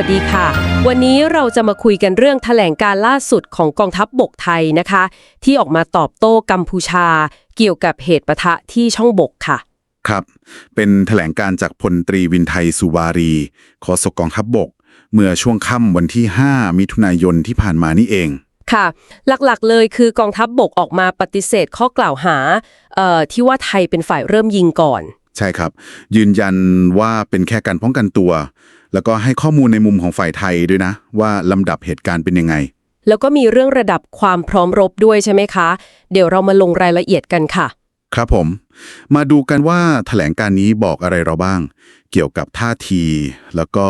วัสดีค่ะ วันนี้เราจะมาคุยกันเรื่องแถลงการล่าสุดของกองทัพบบกไทยนะคะ ที่ออกมาตอบโต้กัมพูชา เกี่ยวกับเหตุปะทะที่ช่องบกค่ะ ครับ เป็นแถลงการจากพลตรีวินไทยสุวารีโฆษกกองทัพบบก เมื่อช่วงค่ำวันที่ 5 มิถุนายนที่ผ่านมานี่เองค่ะ หลักๆเลยคือกองทัพบบกออกมาปฏิเสธข้อกล่าวหาเอ่อที่ว่าไทยเป็นฝ่ายเริ่มยิงก่อน ใช่ครับ ยืนยันว่าเป็นแค่การป้องกันตัว แล้วก็ให้ข้อมูลในมุมของฝ่ายไทยด้วยนะ ว่าลำดับเหตุการณ์เป็นยังไง แล้วก็มีเรื่องระดับความพร้อมรบด้วยใช่ไหมคะ เดี๋ยวเรามาลงรายละเอียดกันค่ะ ครับผม มาดูกันว่าแถลงการนี้บอกอะไรเราบ้าง เกี่ยวกับท่าที แล้วก็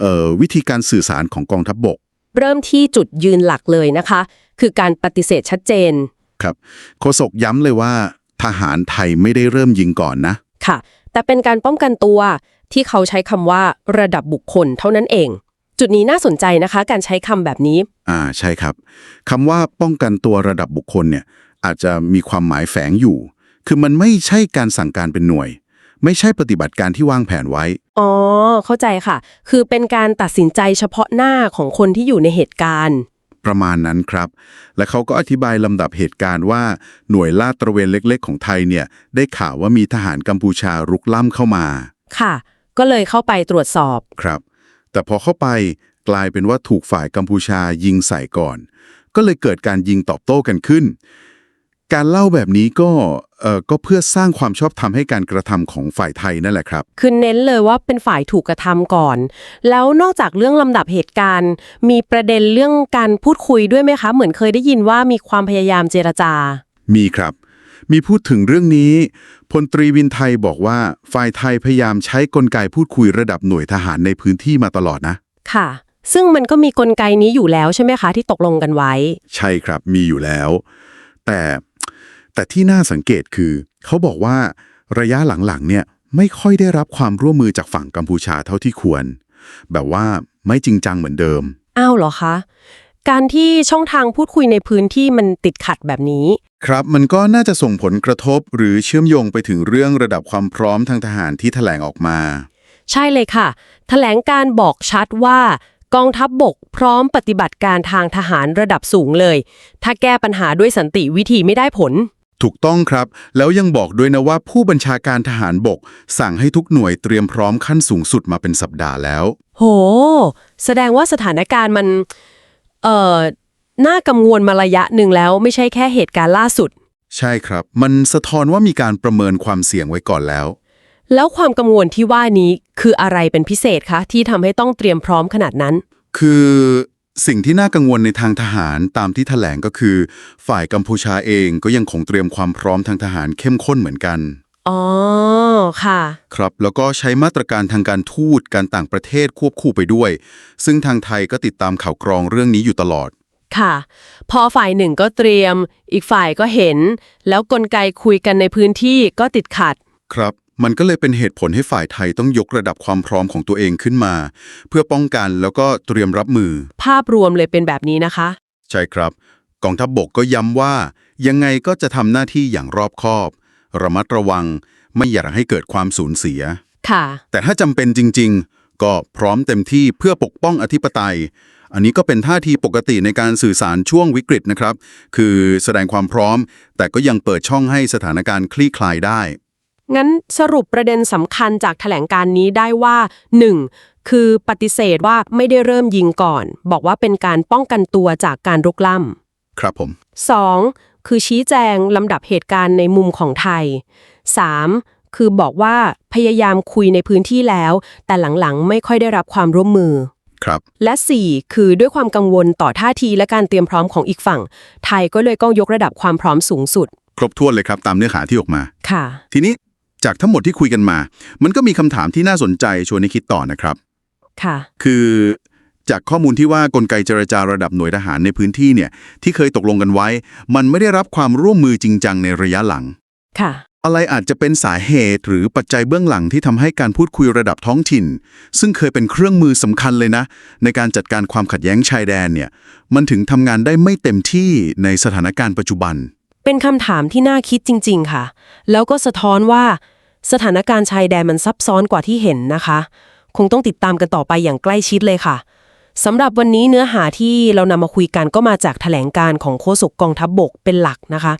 เอ่อวิธีการสื่อสารของกองทัพบบก เริ่มที่จุดยืนหลักเลยนะคะ คือการปฏิเสธชัดเจน ครับโฆษกย้ำเลยว่า ทหารไทยไม่ได้เริ่มยิงก่อนนะ ค่ะ แต่เป็นการป้องกันตัว ที่เขาใช้คำว่าระดับบุคคลเท่านั้นเอง จุดนี้น่าสนใจนะคะ การใช้คำแบบนี้ อ่าใช่ครับคำว่าป้องกันตัวระดับบุคคลเนี่ยอาจจะมีความหมายแฝงอยู่ คือมันไม่ใช่การสั่งการเป็นหน่วย ไม่ใช่ปฏิบัติการที่วางแผนไว้ อ๋อ เข้าใจค่ะ คือเป็นการตัดสินใจเฉพาะหน้าของคนที่อยู่ในเหตุการณ์ ประมาณนั้นครับ และเขาก็อธิบายลำดับเหตุการณ์ว่าหน่วยลาดตระเวนเล็ก ๆ ของไทยเนี่ยได้ข่าวว่ามีทหารกัมพูชารุกล้ำเข้ามา ค่ะ ก็เลยเข้าไปตรวจสอบ ครับ แต่พอเข้าไปกลายเป็นว่าถูกฝ่ายกัมพูชายิงใส่ก่อน ก็เลยเกิดการยิงตอบโต้กันขึ้น การเล่าแบบนี้ก็เอ่อก็เพื่อสร้างความชอบธรรมให้การกระทำของฝ่ายไทยนั่นแหละครับ คือเน้นเลยว่าเป็นฝ่ายถูกกระทำก่อน แล้วนอกจากเรื่องลำดับเหตุการณ์ มีประเด็นเรื่องการพูดคุยด้วยไหมคะ เหมือนเคยได้ยินว่ามีความพยายามเจรจา มีครับ มีพูดถึงเรื่องนี้พลตรีวินไทยบอกว่าฝ่ายไทยพยายามใช้กลไกพูดคุยระดับหน่วยทหารในพื้นที่มาตลอดนะ ค่ะ ซึ่งมันก็มีกลไกนี้อยู่แล้วใช่ไหมคะที่ตกลงกันไว้ ใช่ครับมีอยู่แล้ว แต่แต่ที่น่าสังเกตคือ เขาบอกว่าระยะหลังๆเนี่ยไม่ค่อยได้รับความร่วมมือจากฝั่งกัมพูชาเท่าที่ควร แบบว่าไม่จริงจังเหมือนเดิม อ้าวเหรอคะ การที่ช่องทางพูดคุยในพื้นที่มันติดขัดแบบนี้ ครับมันก็น่าจะส่งผลกระทบหรือเชื่อมโยงไปถึงเรื่องระดับความพร้อมทางทหารที่แถลงออกมา ใช่เลยค่ะ แถลงการบอกชัดว่ากองทัพบบกพร้อมปฏิบัติการทางทหารระดับสูงเลย ถ้าแก้ปัญหาด้วยสันติวิธีไม่ได้ผล ถูกต้องครับ แล้วยังบอกด้วยนะว่าผู้บัญชาการทหารบก สั่งให้ทุกหน่วยเตรียมพร้อมขั้นสูงสุดมาเป็นสัปดาห์แล้ว โห แสดงว่าสถานการณ์มัน เอ่อ น่ากังวลมาระยะหนึ่งแล้วไม่ใช่แค่เหตุการณ์ล่าสุด ใช่ครับ มันสะท้อนว่ามีการประเมินความเสี่ยงไว้ก่อนแล้ว แล้วความกังวลที่ว่านี้คืออะไรเป็นพิเศษคะ ที่ทำให้ต้องเตรียมพร้อมขนาดนั้น คือสิ่งที่น่ากังวลในทางทหารตามที่แถลงก็คือ ฝ่ายกัมพูชาเองก็ยังคงเตรียมความพร้อมทางทหารเข้มข้นเหมือนกัน อ๋อ ค่ะ ครับ แล้วก็ใช้มาตรการทางการทูตการต่างประเทศควบคู่ไปด้วย ซึ่งทางไทยก็ติดตามข่าวกรองเรื่องนี้อยู่ตลอด ค่ะ พอฝ่ายหนึ่งก็เตรียม อีกฝ่ายก็เห็น แล้วกลไกคุยกันในพื้นที่ก็ติดขัด ครับ มันก็เลยเป็นเหตุผลให้ฝ่ายไทยต้องยกระดับความพร้อมของตัวเองขึ้นมา เพื่อป้องกันแล้วก็เตรียมรับมือ ภาพรวมเลยเป็นแบบนี้นะคะ ใช่ครับ กองทัพบบกก็ย้ำว่า ยังไงก็จะทำหน้าที่อย่างรอบคอบ ระมัดระวัง ไม่อยากให้เกิดความสูญเสีย ค่ะ แต่ถ้าจำเป็นจริง ๆ ก็พร้อมเต็มที่เพื่อปกป้องอธิปไตย อันนี้ก็เป็นท่าทีปกติในการสื่อสารช่วงวิกฤตนะครับ คือแสดงความพร้อม แต่ก็ยังเปิดช่องให้สถานการณ์คลี่คลายได้ งั้นสรุปประเด็นสำคัญจากแถลงการนี้ได้ว่า 1. คือปฏิเสธว่าไม่ได้เริ่มยิงก่อน บอกว่าเป็นการป้องกันตัวจากการรุกล้ำครับผม 2. คือชี้แจงลำดับเหตุการณ์ในมุมของไทย 3. คือบอกว่าพยายามคุยในพื้นที่แล้ว แต่หลังๆ ไม่ค่อยได้รับความร่วมมือ ครับ และ 4. คือด้วยความกังวลต่อท่าทีและการเตรียมพร้อมของอีกฝั่ง ไทยก็เลยต้องยกระดับความพร้อมสูงสุด ครบถ้วนเลยครับตามเนื้อหาที่ออกมา ค่ะ ทีนี้จากทั้งหมดที่คุยกันมา มันก็มีคำถามที่น่าสนใจชวนให้คิดต่อนะครับ ค่ะ คือจากข้อมูลที่ว่ากลไกเจรจาระดับหน่วยทหารในพื้นที่เนี่ยที่เคยตกลงกันไว้ มันไม่ได้รับความร่วมมือจริงจังในระยะหลัง ค่ะ อะไรอาจจะเป็นสาเหตุหรือปัจจัยเบื้องหลังที่ทำให้การพูดคุยระดับท้องถิ่น ซึ่งเคยเป็นเครื่องมือสำคัญเลยนะ ในการจัดการความขัดแย้งชายแดนเนี่ยมันถึงทำงานได้ไม่เต็มที่ในสถานการณ์ปัจจุบัน เป็นคำถามที่น่าคิดจริง ๆ ค่ะ แล้วก็สะท้อนว่า สถานการณ์ชายแดนมันซับซ้อนกว่าที่เห็นนะคะ คงต้องติดตามกันต่อไปอย่างใกล้ชิดเลยค่ะสำหรับวันนี้เนื้อหาที่เรานำมาคุยกันก็มาจากแถลงการของโฆษกกองทัพบบกเป็นหลักนะคะ